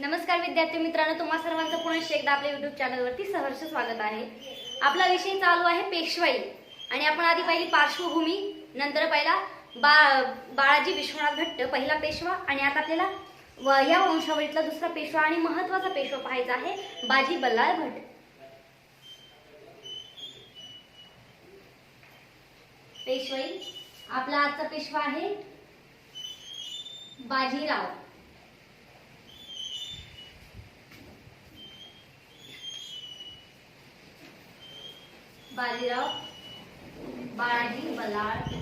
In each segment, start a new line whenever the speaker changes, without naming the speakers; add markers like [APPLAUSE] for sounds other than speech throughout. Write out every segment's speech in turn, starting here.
नमस्कार विद्यार्थी मित्रांनो तुम्हा सर्वांचं पुन्हा एकदा आपल्या युट्यूब चॅनलवरती सहर्ष स्वागत आहे. आपला विषय चालू आहे पेशवाई. आणि आपण आधी पहिली पार्श्वभूमी नंतर पहिला बा बाळाजी विश्वनाथ भट्ट पहिला पेशवा आणि आता आपल्याला व- या वंशावळीतला दुसरा पेशवा आणि महत्त्वाचा पेशवा पाहायचा आहे बाजी बल्लाळ भट्ट. पेशवाई आपला आजचा पेशवा आहे बाजीराव. बाजीराव बाळाजी बलाड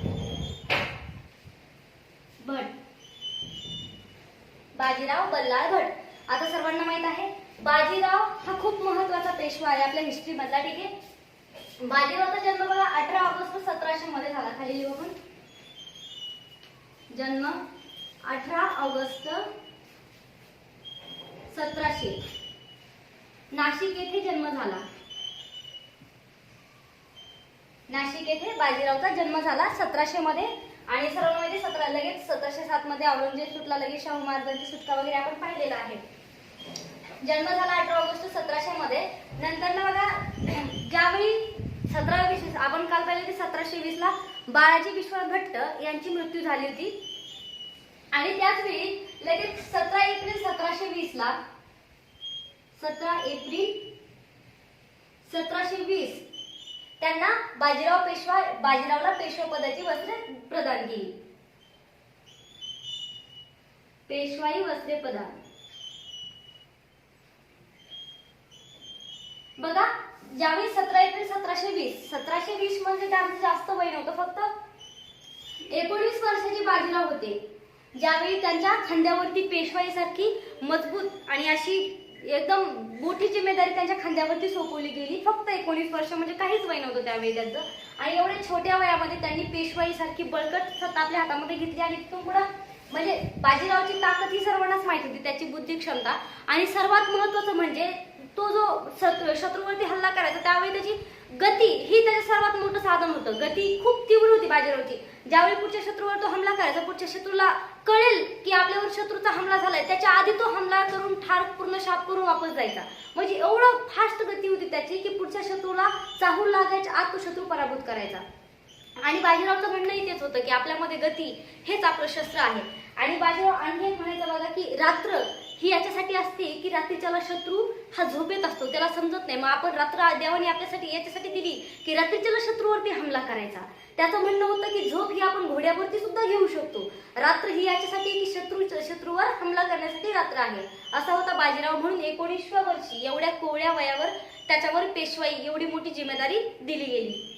भट. बाजीराव बल्लाळ भट. आता सर्वांना माहीत आहे बाजीराव हा खूप महत्त्वाचा पेशवा आहे आपल्या हिस्ट्री मधला ठीक आहे? बाजीरावचा जन्म बघा अठरा ऑगस्ट सतराशे मध्ये झाला खाली लिहू आपण जन्म अठरा ऑगस्ट सतराशे. नाशिक येथे जन्म झाला. नाशिक येथे बाजीरावचा जन्म झाला सतराशे मध्ये. आणि सर्वांना माहिती सतरा लगेच सतराशे सात मध्ये औरंगजेब सुटला लगेच शाहू महाराजांची सुटका वगैरे आपण पाहिलेला आहे. जन्म झाला अठरा ऑगस्ट सतराशे मध्ये. नंतर ना बघा [CLEARS THROAT] ज्यावेळी सतरा वीस आपण काल पाहिले की सतराशे वीस ला बाळाजी विश्वनाथ भट्ट यांची मृत्यू झाली होती. आणि त्याच वेळी लगेच सतरा एप्रिल सतराशे वीस ला सतरा एप्रिल सतराशे वीस त्यांना बाजीराव पेशवा बाजीरावला पेशवा पदाची वस्त्रे प्रदान केली. पेशवाई वस्त्रे प्रदान. बघा ज्यावेळी सतरा एप्रिल सतराशे वीस सतराशे वीस म्हणजे त्यांचं जास्त वय नव्हतं फक्त. एकोणीस वर्षाचे बाजीराव होते. ज्यावेळी त्यांच्या खांद्यावरती पेशवाईसारखी मजबूत आणि अशी एकदम मोठी जिम्मेदारी त्यांच्या खांद्यावरती सोपवली गेली. फक्त एकोणीस वर्ष म्हणजे काहीच वय नव्हतं त्यावेळी त्यांचं आणि एवढ्या छोट्या वयामध्ये त्यांनी पेशवाईसारखी बळकट सत्ता आपल्या हातामध्ये घेतली आणि तिथून पुढं म्हणजे बाजीरावची ताकद ही सर्वांनाच माहिती होती त्याची बुद्धी क्षमता आणि सर्वात महत्वाचं म्हणजे तो जो शत्रू शत्रूवरती हल्ला करायचा त्यावेळी त्याची गती ही त्याचं सर्वात मोठं साधन होतं. गती खूप तीव्र होती बाजीरावची. ज्यावेळी पुढच्या शत्रूवर तो हमला करायचा पुढच्या शत्रूला कळेल की आपल्यावर शत्रूचा हमला झालाय. त्याच्या आधी तो हमला करून ठार पूर्ण शाप करून वापस जायचा. म्हणजे एवढं फास्ट गती होती त्याची की पुढच्या शत्रूला चाहूल लागायच्या आत तो शत्रू पराभूत करायचा. आणि बाजीरावचं म्हणणंही तेच होतं की आपल्यामध्ये गती हेच आपलं शस्त्र आहे. आणि बाजीराव आणखी एक म्हणायचं बघा की रात्र ही याच्यासाठी असते की रात्रीच्याला शत्रू हा झोपेत असतो. त्याला समजत नाही. मग आपण रात्र देवाने आपल्यासाठी याच्यासाठी दिली की रात्रीच्याला शत्रूवरती हमला करायचा. त्याचं म्हणणं होतं की झोप ही आपण घोड्यावरती सुद्धा घेऊ शकतो. रात्र ही याच्यासाठी की शत्रू शत्रूवर हमला करण्यासाठी रात्र आहे. असा होता बाजीराव म्हणून एकोणीसव्या वर्षी एवढ्या कोवळ्या वयावर त्याच्यावर पेशवाई एवढी मोठी जिम्मेदारी दिली गेली.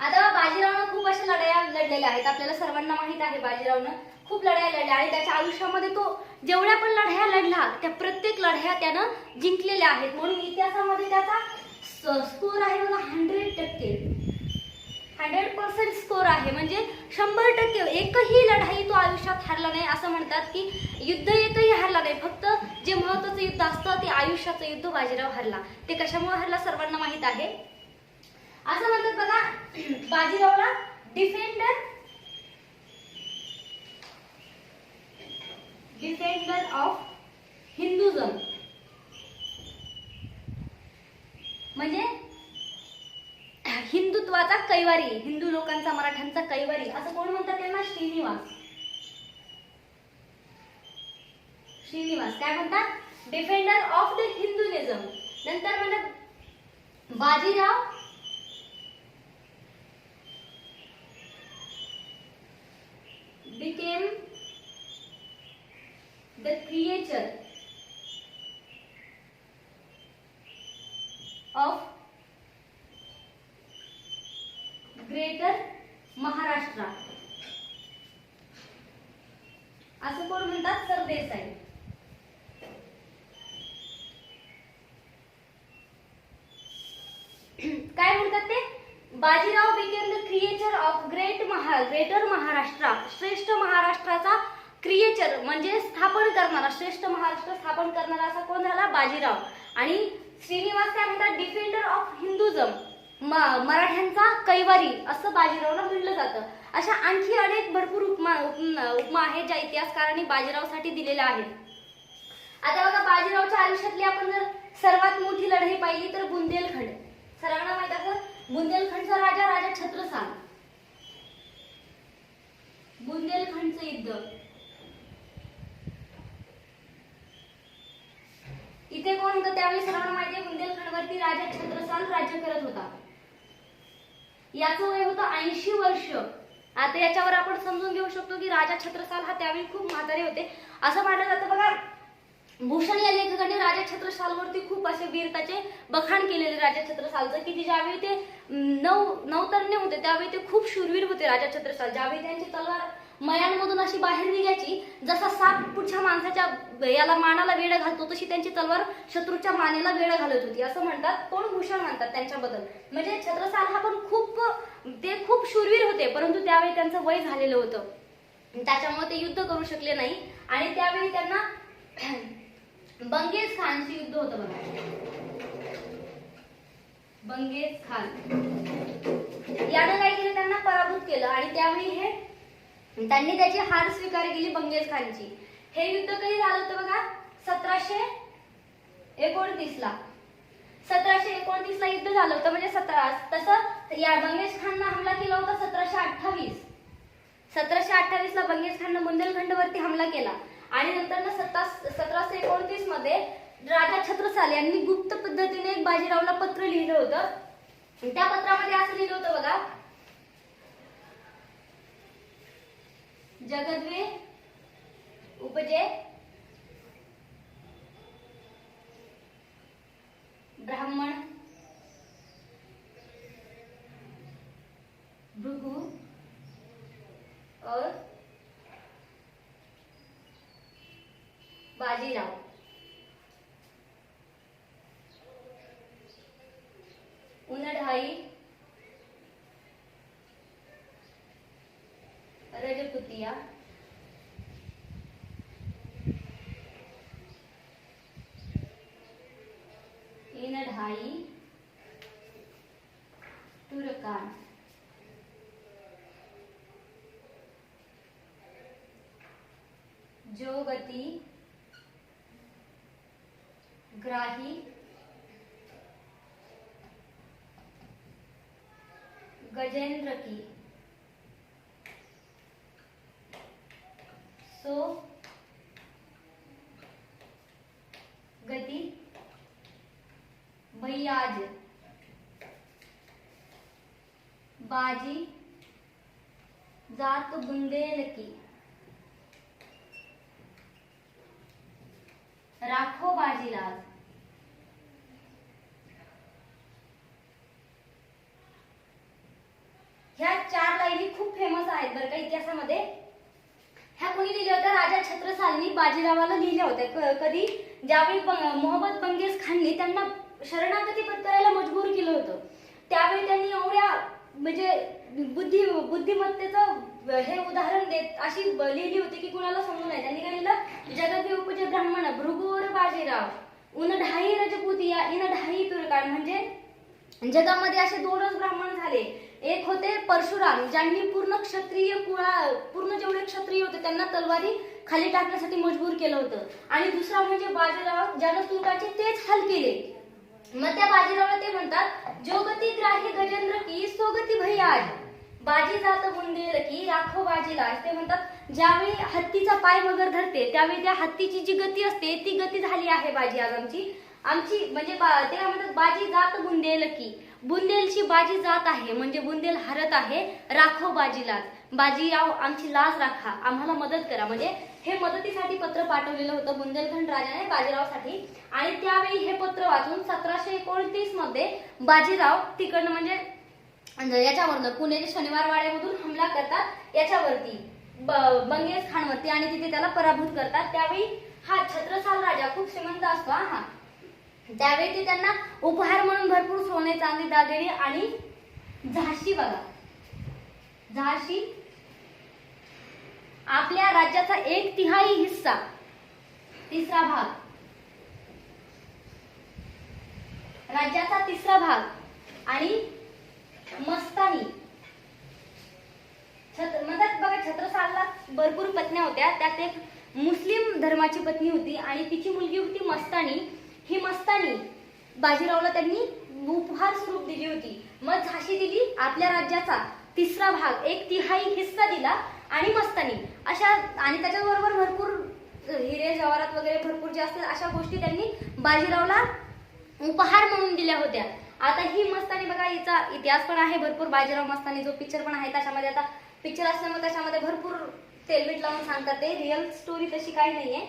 आता बाजीरावनं खूप अशा लढाया लढलेल्या आहेत. आपल्याला सर्वांना माहीत आहे बाजीरावनं खूप लढाया लढल्या आणि त्याच्या आयुष्यामध्ये तो जेवढ्या पण लढाया लढला त्या प्रत्येक लढाया त्यानं जिंकलेल्या आहेत. म्हणून इतिहासामध्ये त्याचा स्कोर आहे बघा हंड्रेड टक्के. हंड्रेड पर्सेंट स्कोर आहे. म्हणजे शंभर टक्के. एकही लढाई तो आयुष्यात हरला नाही असं म्हणतात की युद्ध एकही हरला नाही. फक्त जे महत्वाचं युद्ध असतं ते आयुष्याचं युद्ध बाजीराव हरला. ते कशामुळे हरला सर्वांना माहीत आहे? असं म्हणतात बघा बाजीरावला डिफेंडर डिफेंडर ऑफ हिंदुझम म्हणजे हिंदुत्वाचा कैवारी हिंदू लोकांचा मराठ्यांचा कैवारी असं कोण म्हणतात त्यांना? श्रीनिवास. श्रीनिवास. काय म्हणतात? डिफेंडर ऑफ द हिंदुनिझम नंतर म्हणतात Bajirao became the creator of greater Maharashtra असं कोण म्हणतात? सरदेसाई काय म्हणतात ते? Bajirao became the creature of great Maha greater Maharashtra श्रेष्ठ महाराष्ट्राचा क्रिएचर म्हणजे स्थापन करणारा श्रेष्ठ महाराष्ट्र स्थापन करणारा असा कोण झाला? बाजीराव. आणि श्रीनिवास काय म्हणतात? डिफेंडर ऑफ हिंदुझम म- मराठ्यांचा कैवारी असं बाजीरावला म्हटलं जातं. अशा आणखी अनेक भरपूर उपमा उपमा उपमा आहेत ज्या इतिहासकारांनी बाजीरावसाठी दिलेल्या आहेत. आता बघा बाजीरावच्या आयुष्यातली आपण जर सर्वात मोठी लढाई पाहिली तर बुंदेलखंड. सर्वांना माहीत असं बुंदेलखंडचा राजा राजा छत्रसाल. बुंदेलखंडचं युद्ध. इथे कोण होतं त्यावेळी सर्वांना माहिती बुंदेलखंडवरती राजा छत्रसाल राज्य करत होता. याचं वय होतं ऐंशी वर्ष. आता याच्यावर आपण समजून घेऊ शकतो की राजा छत्रसाल हा त्यावेळी खूप म्हातारे होते. असं मानलं जातं बघा भूषण या लेखकाने राजा छत्रसालवरती खूप असे वीरताचे बखाण केलेले राजा छत्रसालचं की ज्यावेळी ते नऊ नवतरणे होते त्यावेळी ते खूप शूरवीर होते राजा छत्रसाल. ज्यावेळी त्यांची तलवार मयांमधून अशी बाहेर निघायची जसा साप पुढच्या माणसाच्या याला मानाला वेळ घालतो तशी त्यांची तलवार शत्रूच्या मानेला वेळ घालत होती. असं म्हणतात कोण भूषण म्हणतात त्यांच्याबद्दल. म्हणजे छत्रसाल हा पण खूप ते खूप शूरवीर होते परंतु त्यावेळी त्यांचं वय झालेलं होतं. त्याच्यामुळे ते युद्ध करू शकले नाही. आणि त्यावेळी त्यांना बंगेज खानशी युद्ध होतं बघा. बंगेज खान. यानं काय केलं? त्यांना पराभूत केलं आणि त्यावेळी हे त्यांनी त्याची हार स्वीकार केली बंगेज खानची. हे युद्ध कधी झालं होतं बघा? सतराशे एकोणतीस ला सतराशे एकोणतीस ला युद्ध झालं होतं म्हणजे सतरा तसं या बंगेज खाननं हमला केला होता सतराशे अठ्ठावीस. सतराशे अठ्ठावीस ला बंगेज खाननं बुंदेलखंडवरती हमला केला. आणि नंतर ना सत्ता सतराशे एकोणतीसमध्ये राजा छत्रसाल यांनी गुप्त पद्धतीने एक बाजीरावला पत्र लिहिलं होतं. त्या पत्रामध्ये असं लिहिलं होतं बघा. जगद्वे उपजे. ब्राह्मण. भृगु. और बाजीराव उनढाई रजपुतिया. इनढाई. तुरकान. जोगती. ग्राही. गजेंद्र की. सो गति. भैयाज बाजी. जात बुंदेल की. राखो बाजीलाल. ह्या चार लाईनी खूप फेमस आहेत बरं का इतिहासामध्ये. ह्या कोणी लिहिल्या होत्या राजा छत्रसालनी बाजीरावाला लिहिल्या होत्या क- कधी? ज्यावेळी मोहम्मद बंगेज खाननी त्यांना शरणागती पत्करायला मजबूर केलं होतं. त्यावेळी त्यांनी एवढ्या म्हणजे बुद्धी बुद्धिमत्तेचं हे उदाहरण देत अशी लिहिली होती की कुणाला समजून नाही. त्यांनी काय लिहिलं? जगदे उपजे ब्राह्मण भृगुवर बाजीराव उन ढाई रजपुतिया इन ढाई तुरकान म्हणजे जगामध्ये असे दोनच ब्राह्मण झाले. एक होते परशुराम ज्यांनी पूर्ण क्षत्रिय कुळा पूर्ण जेवढे क्षत्रिय होते त्यांना तलवारी खाली टाकण्यासाठी मजबूर केलं होतं. आणि दुसरा म्हणजे बाजीराव ज्यानं तुर्काचे तेच हाल केले. मग त्या बाजीरावला ते म्हणतात जोगती ग्राही गजेंद्र की सोगती भैयाज बाजी जात बुंदेल की राखो बाजीला. ते म्हणतात ज्यावेळी हत्तीचा पाय वगैरे धरते त्यावेळी त्या हत्तीची जी गती असते ती गती झाली आहे बाजी आज आमची म्हणजे बा- ते काय म्हणतात बाजी जात बुंदेल की. बुंदेलची बाजी जात आहे म्हणजे बुंदेल हरत आहे राखो बाजीला बाजीराव आमची लाज राखा आम्हाला मदत करा. म्हणजे हे मदतीसाठी पत्र पाठवलेलं होतं बुंदेलखंड राजाने बाजीरावसाठी. आणि त्यावेळी हे पत्र वाचून सतराशे एकोणतीसमध्ये बाजीराव तिकडनं म्हणजे, म्हणजे याच्यावरनं पुणेच्या शनिवार वाड्यामधून हमला करतात याच्यावरती. ब- बंगेज खानवरती आणि तिथे त्याला पराभूत करतात. त्यावेळी हा छत्रसाल राजा खूप श्रीमंत असतो हा. त्यावेळी ते त्यांना उपहार म्हणून भरपूर सोने चांदी दागिने आणि झाशी बघा. झाशी आपल्या राज्याचा एक तिहाई हिस्सा. तिसरा भाग. राज्याचा तिसरा भाग आणि मस्तानी. छत्र म्हणतात बघा छत्रसालला भरपूर पत्न्या होत्या. त्यात एक मुस्लिम धर्माची पत्नी होती आणि तिची मुलगी होती मस्तानी. ही मस्तानी. बाजीरावला त्यांनी उपहार स्वरूप दिली होती. मग झाशी दिली आपल्या राज्याचा. तिसरा भाग एक तिहाई हिस्सा दिला आणि मस्तानी. अशा आणि त्याच्याबरोबर भरपूर हिरे जवाहरात वगैरे भरपूर जे असतात अशा गोष्टी त्यांनी बाजीरावला उपहार म्हणून दिल्या होत्या. आता ही मस्तानी बघा हिचा इतिहास पण आहे भरपूर. बाजीराव मस्तानी जो पिक्चर पण आहे त्याच्यामध्ये आता पिक्चर असल्यामुळे त्याच्यामध्ये भरपूर तेलबीट लावून सांगतात ते. रिअल स्टोरी तशी काही नाहीये.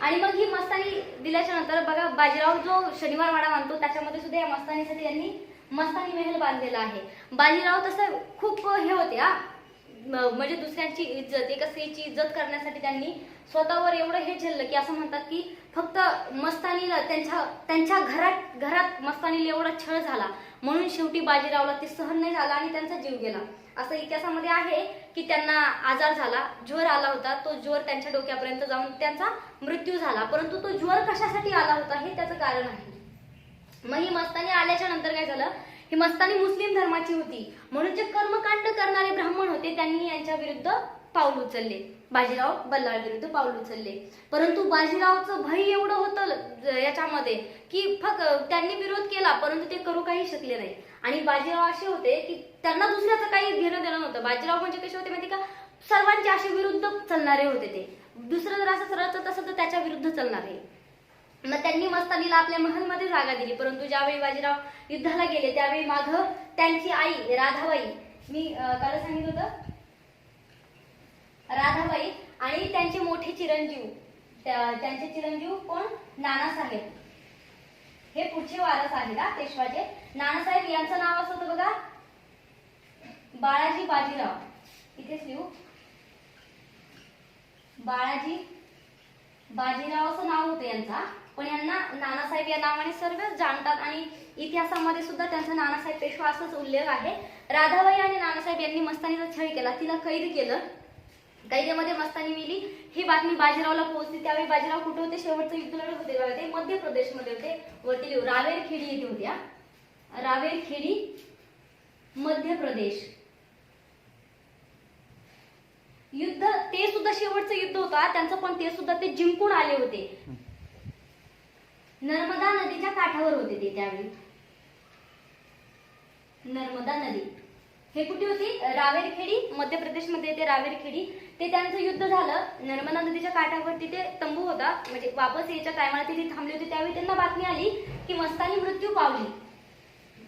आणि मग ही मस्तानी दिल्याच्या नंतर बघा बाजीराव जो शनिवार वाडा मानतो त्याच्यामध्ये सुद्धा या मस्तानीसाठी यांनी मस्तानी महल बांधलेला आहे. बाजीराव तसं खूप हे होते हा. म्हणजे दुसऱ्यांची इज्जत एका स्त्रीची इज्जत करण्यासाठी त्यांनी स्वतःवर एवढं हे झेललं की असं म्हणतात की फक्त मस्तानीला त्यांच्या त्यांच्या घरात घरात मस्तानीला एवढा छळ झाला. म्हणून शेवटी बाजीरावला ते सहन नाही झाला आणि त्यांचा जीव गेला. असं इतिहासामध्ये आहे की त्यांना आजार झाला ज्वर आला होता. तो ज्वर त्यांच्या डोक्यापर्यंत जाऊन त्यांचा मृत्यू झाला. परंतु तो ज्वर कशासाठी आला होता हे त्याचं कारण आहे. मग ही मस्तानी आल्याच्यानंतर काय झालं? ही मस्तानी मुस्लिम धर्माची होती. म्हणून जे कर्मकांड करणारे ब्राह्मण होते त्यांनी यांच्या विरुद्ध पाऊल उचलले. बाजीराव बल्लाळ विरुद्ध पाऊल उचलले. परंतु बाजीरावचं भय एवढं होतं याच्यामध्ये की फक्त त्यांनी विरोध केला परंतु ते करू काही शकले नाही. आणि बाजीराव असे होते की त्यांना दुसऱ्याचं काही घेणं देणं नव्हतं. बाजीराव म्हणजे कसे होते माहिती का? सर्वांचे असे विरुद्ध चालणारे होते ते. दुसरं जर असं सरळत असेल तर त्याच्या विरुद्ध चालणारे मग त्यांनी मस्तानीला आपल्या महलमध्ये जागा दिली. परंतु ज्यावेळी बाजीराव युद्धाला गेले त्यावेळी माघ त्यांची आई राधाबाई मी काल सांगितलं होतं? राधाबाई आणि त्यांचे मोठे चिरंजीव. त्यांचे चिरंजीव कोण? नानासाहेब. हे पुढचे वारस आहे ना पेशवाचे? नानासाहेब यांचं नाव असं होतं बघा. बाळाजी बाजीराव. इथेच लिहू. बाळाजी बाजीराव असं नाव होतं यांचा पण यांना नानासाहेब या नावाने सर्व जाणतात आणि इतिहासामध्ये सुद्धा त्यांचा नानासाहेब पेशवा असाच उल्लेख आहे. राधाबाई आणि नानासाहेब यांनी मस्तानीचा छळ केला तिला कैद केलं. कैदेमध्ये मस्तानी मिली. ही बातमी बाजीरावला पोहोचली. त्यावेळी बाजीराव कुठे होते? शेवटचं युद्ध लढत होते का ते. मध्य प्रदेशमध्ये होते. वरती लिहू. रावेर खेडी येथे होत्या रावेरखेडी रावेर खेडी मध्य प्रदेश. युद्ध ते सुद्धा शेवटचं युद्ध होता त्यांचं पण ते सुद्धा ते जिंकून आले होते. नर्मदा नदीच्या काठावर होते ते त्यावेळी. नर्मदा नदी. हे कुठे होती? रावेरखेडी मध्य प्रदेशमध्ये येते रावेरखेडी. ते त्यांचं युद्ध झालं. नर्मदा नदीच्या काठावरती ते तंबू होता. म्हणजे वापस यायच्या टायमाला तिथे थांबले होते. त्यावेळी त्यांना बातमी आली की मस्तानी मृत्यू पावली.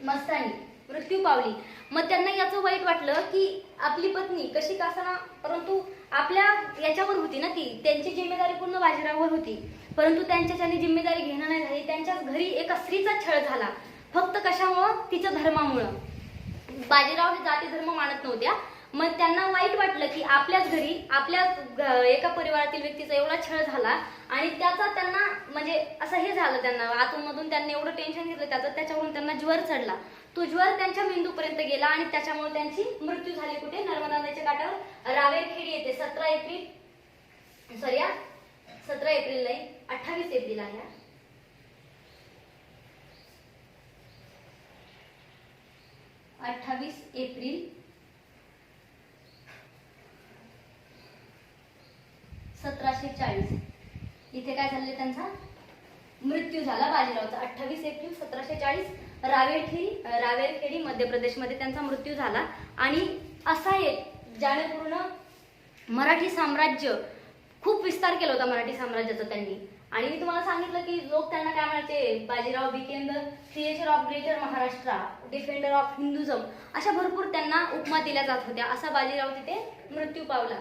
मस्तानी मृत्यू पावली. मग त्यांना याचं वाईट वाटलं की आपली पत्नी कशी का परंतु आपल्या याच्यावर होती ना ती. त्यांची जिम्मेदारी पूर्ण बाजीरावर होती. परंतु त्यांच्याच्याने जिम्मेदारी घेणं नाही झाली त्यांच्या घरी एका स्त्रीचा छळ झाला. फक्त कशामुळं? तिच्या धर्मामुळं. बाजीराव हे जाती धर्म मानत नव्हत्या. मग त्यांना वाईट वाटलं की आपल्याच घरी आपल्या एका परिवारातील व्यक्तीचा एवढा छळ झाला आणि त्याचा त्यांना म्हणजे असं हे झालं त्यांना आतूनमधून त्यांनी एवढं टेन्शन घेतलं त्याचं त्याच्यावरून त्यांना ज्वर चढला. तो ज्वर त्यांच्या मेंदूपर्यंत गेला आणि त्याच्यामुळे त्यांची मृत्यू झाली कुठे? नर्मदा नदीच्या काठावर. रावेरखेडी येते सतरा एप्रिल सॉरी सतरा एप्रिल नाही अठ्ठावीस एप्रिल आहे अठ्ठावीस एप्रिल. सतराशे चाळीस. इथे काय झाले त्यांचा? मृत्यू झाला बाजीरावचा. अठ्ठावीस एप्रिल सतराशे चाळीस. रावेरखेडी रावेरखेडी मध्य प्रदेशमध्ये त्यांचा मृत्यू झाला. आणि असा एक ज्याने पूर्ण मराठी साम्राज्य खूप विस्तार केला होता मराठी साम्राज्याचा त्यांनी. आणि मी तुम्हाला सांगितलं की लोक त्यांना काय म्हणायचे Bajirao became the creator of greater Maharashtra defender of Hinduism अशा भरपूर त्यांना उपमा दिल्या जात होत्या. असा बाजीराव तिथे मृत्यू पावला.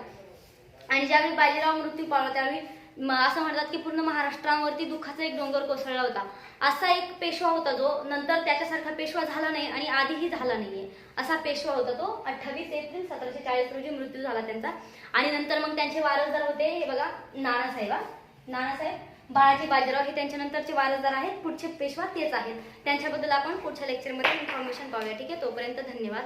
आणि ज्यावेळी बाजीराव मृत्यू पावला त्यावेळी म- असं म्हणतात की पूर्ण महाराष्ट्रावरती दुःखाचा एक डोंगर कोसळला होता. असा एक पेशवा होता जो नंतर त्याच्यासारखा पेशवा झाला नाही आणि आधीही झाला नाहीये. असा पेशवा होता तो अठ्ठावीस एप्रिल सतराशे चाळीस रोजी मृत्यू झाला त्यांचा. आणि नंतर मग त्यांचे वारसदार होते हे बघा नानासाहेबा नानासाहेब बाळाजी बाजीराव हे त्यांच्यानंतरचे वारसदार आहेत. पुढचे पेशवा तेच आहेत. त्यांच्याबद्दल आपण पुढच्या लेक्चरमध्ये इन्फॉर्मेशन पाहूया. ठीक आहे? तोपर्यंत धन्यवाद.